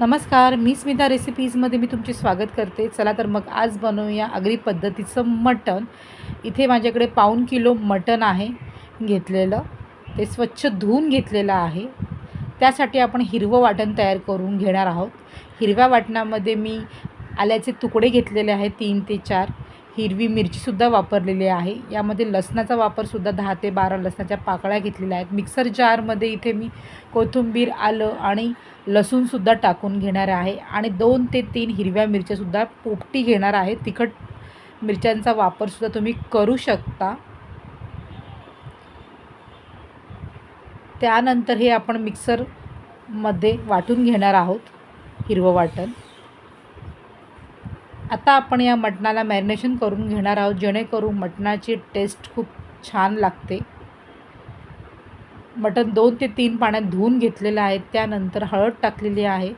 नमस्कार मी स्मिता रेसिपीजमध्ये मी तुमचे स्वागत करते. चला तर मग आज बनवूया आगरी पद्धतीचं मटण. इथे माझ्याकडे पाऊण किलो मटण आहे घेतलेलं. ते स्वच्छ धुवून घेतलेलं आहे. त्यासाठी आपण हिरवं वाटण तयार करून घेणार आहोत. हिरव्या वाटणामध्ये मी आल्याचे तुकडे घेतलेले आहेत तीन ते चार. हिरवी मिरचीसुद्धा वापरलेली आहे. यामध्ये लसणाचा वापरसुद्धा दहा ते बारा लसणाच्या पाकळ्या घेतलेल्या आहेत. मिक्सर जारमध्ये इथे मी कोथिंबीर आलं आणि लसूणसुद्धा टाकून घेणार आहे आणि दोन ते तीन हिरव्या मिरच्यासुद्धा पोपटी घेणार आहे. तिखट मिरच्यांचा वापरसुद्धा तुम्ही करू शकता. त्यानंतर हे आपण मिक्सरमध्ये वाटून घेणार आहोत. हिरवं वाटण. आता आपण या मटणाला मॅरिनेशन करून घेणार आहोत जेणेकरून मटणाची टेस्ट खूप छान लागते. मटण दोन ते तीन पाण्यात धुवून घेतलेलं आहे त्यानंतर हळद टाकलेली आहे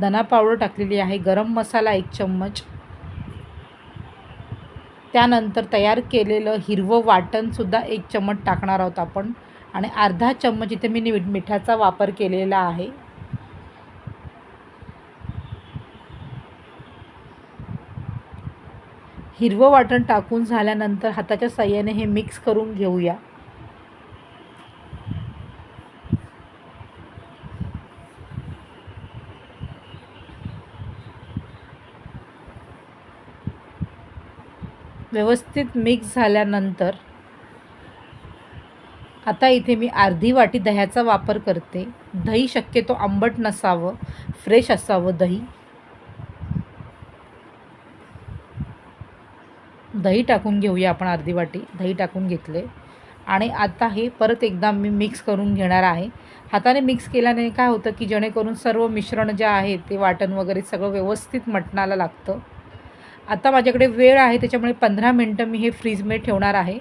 धना पावडर टाकलेली आहे गरम मसाला एक चम्मच. त्यानंतर तयार केलेलं हिरवं वाटणसुद्धा एक चम्मच टाकणार आहोत आपण. आणि अर्धा चम्मच इथे मी मिठाचा वापर केलेला आहे. हिरवं वाटण टाकून झाल्यानंतर हाताच्या साह्याने हे मिक्स करून घेऊया. व्यवस्थित मिक्स झाल्यानंतर आता इथे मी अर्धी वाटी दह्याचा वापर करते. दही शक्यतो आंबट नसावं फ्रेश असावं दही. दही टाकून घेऊया आपण अर्धी वाटी दही टाकून घेतले. आणि आता हे परत एकदा मी मिक्स करून घेणार आहे. हाताने मिक्स केल्याने काय होतं की जेणेकरून सर्व मिश्रण जे आहे ते वाटण वगैरे सगळं व्यवस्थित मटणाला लागतं. आता माझ्याकडे वेळ आहे त्याच्यामुळे पंधरा मिनटं मी हे फ्रीजमध्ये ठेवणार आहे.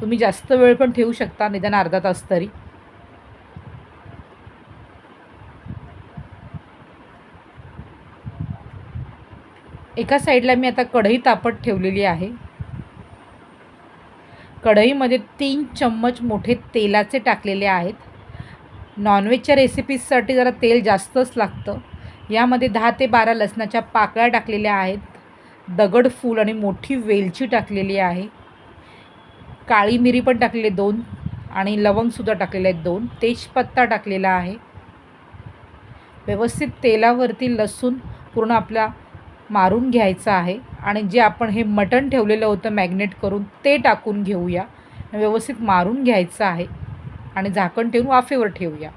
तुम्ही जास्त वेळ पण ठेवू शकता निदान अर्धा तास तरी. एका साईडला मी आता कढई तापत ठेवलेली आहे. कढईमध्ये तीन चम्मच मोठे तेलाचे टाकलेले आहेत. नॉनव्हेजच्या रेसिपीजसाठी जरा तेल जास्तच लागतं. यामध्ये दहा ते बारा लसणाच्या पाकळ्या टाकलेल्या आहेत. दगड फूल आणि मोठी वेलची टाकलेली आहे. काळी मिरी पण टाकलेली दोन आणि लवंगसुद्धा टाकलेले आहेत दोन. तेजपत्ता टाकलेला आहे. व्यवस्थित तेलावरती लसूण पूर्ण आपला मारून घ्यायचं आहे आणि जे आपण हे मटण ठेवलेलं होतं मॅग्नेट करून ते टाकून घेऊया. व्यवस्थित मारून घ्यायचं आहे आणि झाकण ठेवून वाफेवर ठेवूया.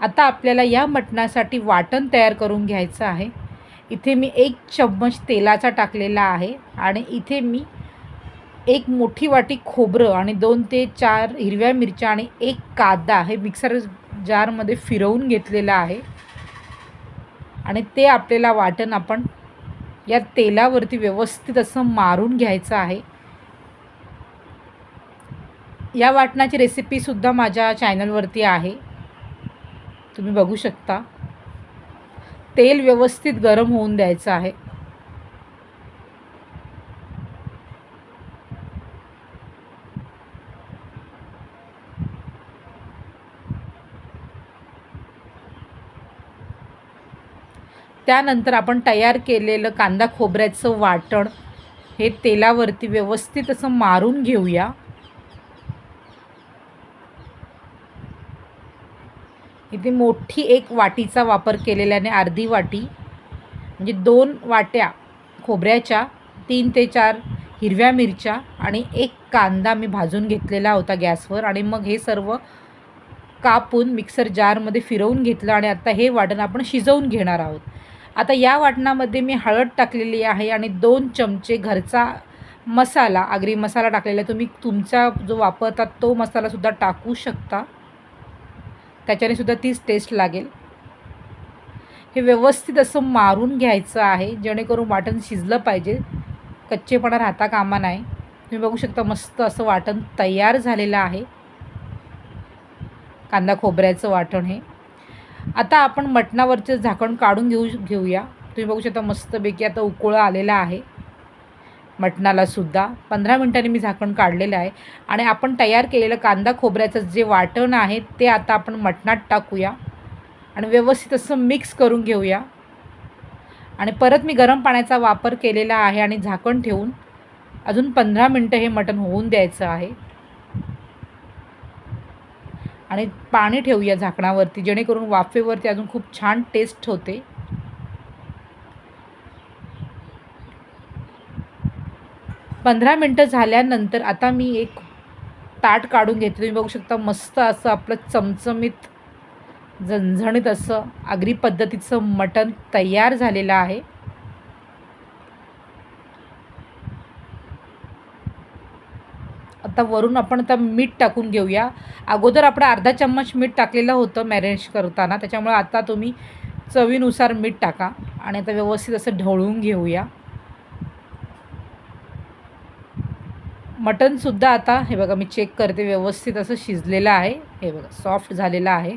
आता आपल्याला या मटणासाठी वाटण तयार करून घ्यायचं आहे. इथे मी एक चम्मच तेलाचा टाकलेला आहे आणि इथे मी एक मोठी वाटी खोबरं आणि दोन ते चार हिरव्या मिरच्या आणि एक कांदा हे मिक्सर जारमध्ये फिरवून घेतलेलं आहे. आणि ते आपल्याला वाटण आपण या तेलावरती व्यवस्थित असं मारून घ्यायचं आहे. या वाटणाची रेसिपीसुद्धा माझ्या चॅनलवरती आहे. तुम्ही बघू शकता. तेल व्यवस्थित गरम होऊन द्यायचं आहे. त्यानंतर आपण तयार केलेलं कांदा खोबऱ्याचं वाटण हे तेलावरती व्यवस्थित असं मारून घेऊया. इथे मोठी एक वाटीचा वापर केलेल्याने अर्धी वाटी म्हणजे दोन वाट्या खोबऱ्याच्या तीन ते चार हिरव्या मिरच्या आणि एक कांदा मी भाजून घेतलेला होता गॅसवर आणि मग हे सर्व कापून मिक्सर जारमध्ये फिरवून घेतलं आणि आता हे वाटण आपण शिजवून घेणार आहोत. आता या वाटणामध्ये मी हळद टाकलेली आहे आणि दोन चमचे घरचा मसाला आगरी मसाला टाकलेला आहे. तुम्ही तुमचा जो वापरतात तो मसालासुद्धा टाकू शकता. त्याच्याने सुद्धा तीच टेस्ट लागेल. हे व्यवस्थित असं मारून घ्यायचं आहे जेणेकरून वाटण शिजलं पाहिजे. कच्चेपणा राहता कामा नाही. तुम्ही बघू शकता मस्त असं वाटण तयार झालेलं आहे. कांदा खोबऱ्याचं वाटण हे. आता आपण मटणावरचं झाकण काढून घेऊ घेऊया. तुम्ही बघू शकता मस्तपैकी आता उकोळा आलेला आहे. मटणालासुद्धा पंधरा मिनटांनी मी झाकण काढलेलं आहे. आणि आपण तयार केलेलं कांदा खोबऱ्याचं जे वाटण आहे ते आता आपण मटणात टाकूया. आणि व्यवस्थित असं मिक्स करून घेऊया. आणि परत मी गरम पाण्याचा वापर केलेला आहे आणि झाकण ठेवून अजून पंधरा मिनटं हे मटण होऊन द्यायचं आहे. आणि पाणी ठेवूया झाकणावरती जेणेकरून वाफेवरती अजून खूप छान टेस्ट होते. पंधरा मिनटं झाल्यानंतर आता मी एक ताट काढून घेते. तुम्ही बघू शकता मस्त असं आपलं चमचमीत झणझणीत असं आगरी पद्धतीचं मटण तयार झालेलं आहे. आता वरून आपण आता मीठ टाकून घेऊया. अगोदर आपण अर्धा चम्मच मीठ टाकलेलं होतं मॅरिनेश करताना. त्याच्यामुळे आता तुम्ही चवीनुसार मीठ टाका. आणि आता व्यवस्थित असं ढवळून घेऊया. मटनसुद्धा आता हे बघा मी चेक करते व्यवस्थित असं शिजलेलं आहे. हे बघा सॉफ्ट झालेलं आहे.